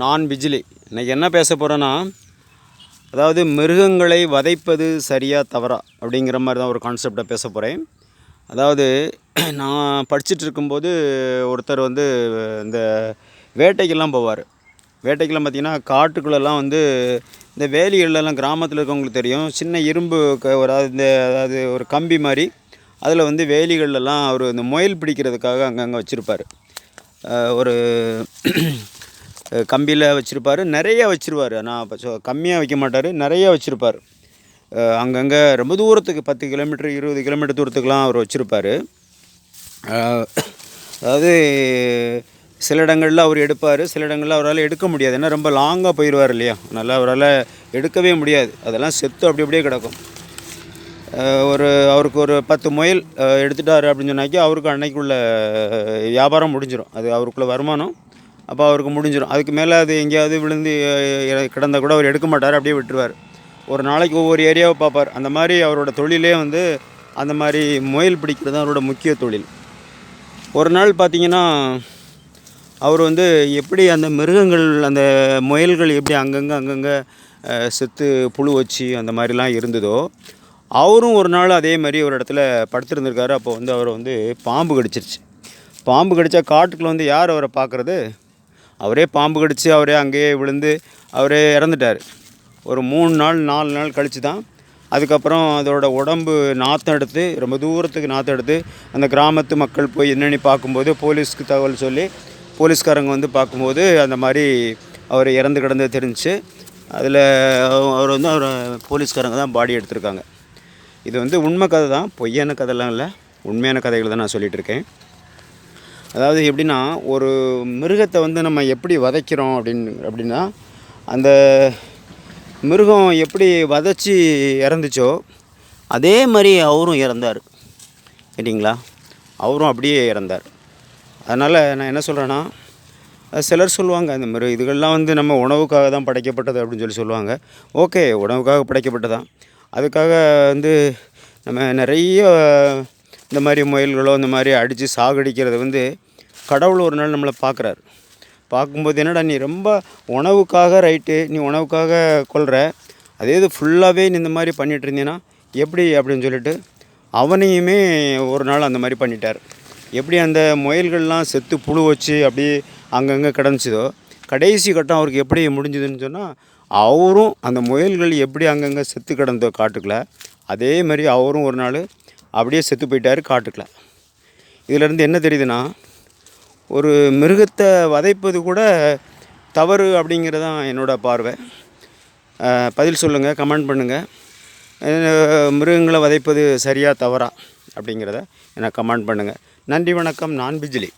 நான் பிஜிலி இன்றைக்கி என்ன பேச போகிறேன்னா அதாவது மிருகங்களை வதைப்பது சரியாக தவறா அப்படிங்கிற மாதிரி தான் ஒரு கான்செப்டை பேச போகிறேன் அதாவது நான் படிச்சுட்டு இருக்கும்போது ஒருத்தர் வந்து இந்த வேட்டைக்கெல்லாம் போவார். வேட்டைக்கெல்லாம் பார்த்திங்கன்னா காட்டுக்குள்ளெல்லாம் வந்து இந்த வேலிகள்லாம் கிராமத்தில் இருக்கவங்களுக்கு தெரியும். சின்ன இரும்பு ஒரு அதாவது இந்த அதாவது ஒரு கம்பி மாதிரி அதில் வந்து வேலிகள்லாம் அவர் இந்த முயல் பிடிக்கிறதுக்காக அங்கங்கே வச்சுருப்பார். ஒரு கம்பியில் வச்சுருப்பார். நிறைய வச்சுருவார். நான் கம்மியாக வைக்க மாட்டார். நிறைய வச்சுருப்பார். அங்கங்கே ரொம்ப தூரத்துக்கு பத்து கிலோமீட்டர் இருபது கிலோமீட்டர் தூரத்துக்குலாம் அவர் வச்சுருப்பார். அதாவது சில இடங்களில் அவர் எடுப்பார். சில இடங்களில் அவரால் எடுக்க முடியாது. ஏன்னா ரொம்ப லாங்காக போயிடுவார் இல்லையா? அதனால் அவரால் எடுக்கவே முடியாது. அதெல்லாம் செத்து அப்படி அப்படியே கிடக்கும். ஒரு அவருக்கு ஒரு பத்து முயல் எடுத்துட்டார் அப்படின்னு சொன்னாக்கி அவருக்கு அன்னைக்குள்ள வியாபாரம் முடிஞ்சிடும் அது அவருக்குள்ள வருமானம். அப்போ அவருக்கு முடிஞ்சிடும் அதுக்கு மேலே அது எங்கேயாவது விழுந்து கிடந்தால் கிடந்தா கூட அவர் எடுக்க மாட்டார் அப்படியே விட்டுருவார். ஒரு நாளைக்கு ஒவ்வொரு ஏரியாவை பார்ப்பார் அந்த மாதிரி அவரோட தொழிலே வந்து அந்த மாதிரி முயல் பிடிக்கிறது தான் அவரோட முக்கிய தொழில். ஒரு நாள் பார்த்தீங்கன்னா அவர் வந்து எப்படி அந்த மிருகங்கள் அந்த முயல்கள் எப்படி அங்கங்கே அங்கங்கே செத்து புழு வச்சு அந்த மாதிரிலாம் இருந்ததோ அவரும் ஒரு நாள் அதே மாதிரி ஒரு இடத்துல படுத்திருந்திருக்காரு. அப்போ வந்து அவரை வந்து பாம்பு கடிச்சிருச்சு. பாம்பு கடித்தா காட்டுக்குள்ளே வந்து யார் அவரை பார்க்குறது அவரே பாம்பு கடித்து அவரே அங்கேயே விழுந்து அவரே இறந்துட்டார். ஒரு மூணு நாள் நாலு நாள் கழித்து தான் அதுக்கப்புறம் அதோட உடம்பு நாற்றம் எடுத்து ரொம்ப தூரத்துக்கு நாற்றம் எடுத்து அந்த கிராமத்து மக்கள் போய் என்னென்னு பார்க்கும்போது போலீஸ்க்கு தகவல் சொல்லி போலீஸ்காரங்க வந்து பார்க்கும்போது அந்த மாதிரி அவர் இறந்து கிடந்தது தெரிஞ்சுச்சு அதில் அவர் வந்து அவர் போலீஸ்காரங்க தான் பாடி எடுத்திருக்காங்க. இது வந்து உண்மை கதை தான் பொய்யான கதைலாம் இல்லை உண்மையான கதைகள் தான் நான் சொல்லிகிட்டு இருக்கேன். அதாவது எப்படின்னா ஒரு மிருகத்தை வந்து நம்ம எப்படி வதைக்கிறோம் அப்படின்னு அப்படின்னா அந்த மிருகம் எப்படி வதச்சி இறந்துச்சோ அதே மாதிரி அவரும் இறந்தார். சரிங்களா அவரும் அப்படியே இறந்தார். அதனால் நான் என்ன சொல்கிறேன்னா சிலர் சொல்லுவாங்க இந்த மாதிரி இதுகள்லாம் வந்து நம்ம உணவுக்காக தான் படைக்கப்பட்டது அப்படின்னு சொல்லி சொல்லுவாங்க. ஓகே உணவுக்காக படைக்கப்பட்டதான் அதுக்காக வந்து நம்ம நிறைய இந்த மாதிரி முயல்களோ இந்த மாதிரி அடித்து சாகடிக்கிறது வந்து கடவுள் ஒரு நாள் நம்மளை பார்க்குறாரு. பார்க்கும்போது என்னடா நீ ரொம்ப உணவுக்காக ரைட்டு நீ உணவுக்காக கொள்கிற அதே இது ஃபுல்லாகவே நீ இந்த மாதிரி பண்ணிட்டு இருந்தீன்னா எப்படி அப்படின்னு சொல்லிட்டு அவனையுமே ஒரு நாள் அந்த மாதிரி பண்ணிட்டார். எப்படி அந்த முயல்கள்லாம் செத்து புழு வச்சு அப்படியே அங்கங்கே கிடந்துச்சதோ கடைசி கட்டம் அவருக்கு எப்படி முடிஞ்சுதுன்னு சொன்னால் அவரும் அந்த முயல்கள் எப்படி அங்கங்கே செத்து கிடந்தோ காட்டுக்குள்ள அதே மாதிரி அவரும் ஒரு நாள் அப்படியே செத்து போயிட்டார் காட்டுக்குள்ள. இதிலேருந்து என்ன தெரியுதுன்னா ஒரு மிருகத்தை வதைப்பது கூட தவறு அப்படிங்கிறது தான் என்னோட பார்வை. பதில் சொல்லுங்கள் கமெண்ட் பண்ணுங்கள் மிருகங்களை வதைப்பது சரியாக தவறா அப்படிங்கிறத எனக்கு கமெண்ட் பண்ணுங்கள் நன்றி வணக்கம். நான் பிஜிலி.